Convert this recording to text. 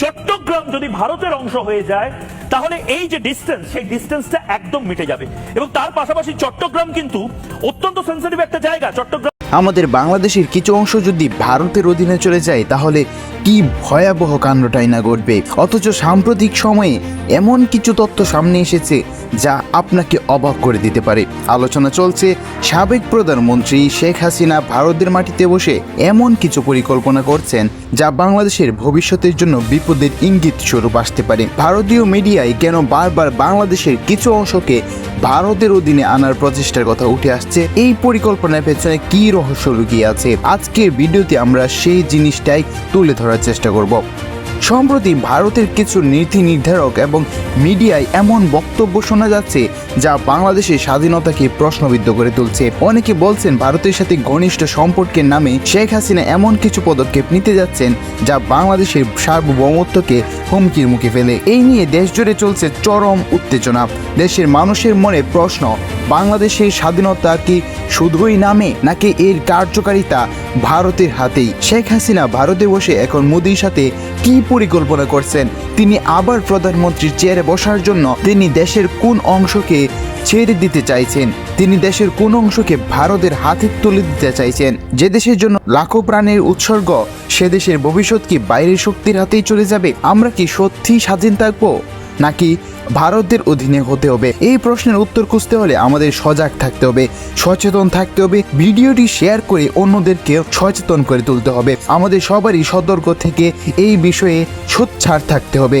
চট্টগ্রাম যদি ভারতের অংশ হয়ে যায়, তাহলে এই যে ডিস্টেন্স সেই ডিস্টেন্সটা একদম মিটে যাবে। এবং তার পাশাপাশি চট্টগ্রাম কিন্তু অত্যন্ত সেন্সিটিভ একটা জায়গা। চট্টগ্রাম আমাদের বাংলাদেশের কিছু অংশ যদি ভারতের অধীনে চলে যায়, তাহলে কি ভয়াবহ কাণ্ডটাই না ঘটবে? অথচ সাম্প্রতিক সময়ে এমন কিছু তথ্য সামনে এসেছে যা আপনাকে অবাক করে দিতে পারে। আলোচনা চলছে, সাবেক প্রধানমন্ত্রী শেখ হাসিনা ভারতের মাটিতে বসে এমন কিছু পরিকল্পনা করছেন যা বাংলাদেশের ভবিষ্যতের জন্য বিপদের ইঙ্গিত স্বরূপ আসতে পারে। ভারতীয় মিডিয়ায় কেন বারবার বাংলাদেশের কিছু অংশকে ভারতের অধীনে আনার প্রচেষ্টার কথা উঠে আসছে? এই পরিকল্পনার পেছনে কি রহস্য লুকিয়ে আছে আজকের ভিডিওতে আমরা সেই জিনিসটাই তুলে ধরার চেষ্টা করব। সম্প্রতি ভারতের কিছু নীতি নির্ধারক এবং মিডিয়ায় এমন বক্তব্য শোনা যাচ্ছে, যা বাংলাদেশের স্বাধীনতাকে প্রশ্নবিদ্ধ করে তুলছে। অনেকে বলছেন ভারতের সাথে ঘনিষ্ঠ সম্পর্কের নামে শেখ হাসিনা এমন কিছু পদক্ষেপ নিতে যাচ্ছেন, যা বাংলাদেশের সার্বভৌমত্বকে হুমকির মুখে ফেলে। এই নিয়ে দেশ জুড়ে চলছে চরম উত্তেজনা। দেশের মানুষের মনে প্রশ্ন বাংলাদেশের স্বাধীনতা কি শুধুই নামে নাকি এর কার্যকারিতা ভারতের হাতেই? শেখ হাসিনা ভারতে বসে এখন মোদির সাথে কি পরিকল্পনা করছেন? তিনি আবার প্রধানমন্ত্রীর চেয়ারে বসার জন্য তিনি দেশের কোন অংশকে ছেড়ে দিতে চাইছেন? তিনি দেশের কোন অংশকে ভারতের হাতে তুলে দিতে চাইছেন? যে দেশের জন্য লাখো প্রাণের উৎসর্গ, সে দেশের ভবিষ্যৎ কি বাইরের শক্তির হাতেই চলে যাবে? আমরা কি সত্যি স্বাধীন থাকব? নাকি ভারতের অধীনে হতে হবে। এই প্রশ্নের উত্তর খুঁজতে হলে আমাদের সজাগ থাকতে হবে, সচেতন থাকতে হবে, ভিডিওটি শেয়ার করে অন্যদেরকে সচেতন করে তুলতে হবে। আমাদের সবারই সতর্ক থেকে এই বিষয়ে সোচ্ছার থাকতে হবে।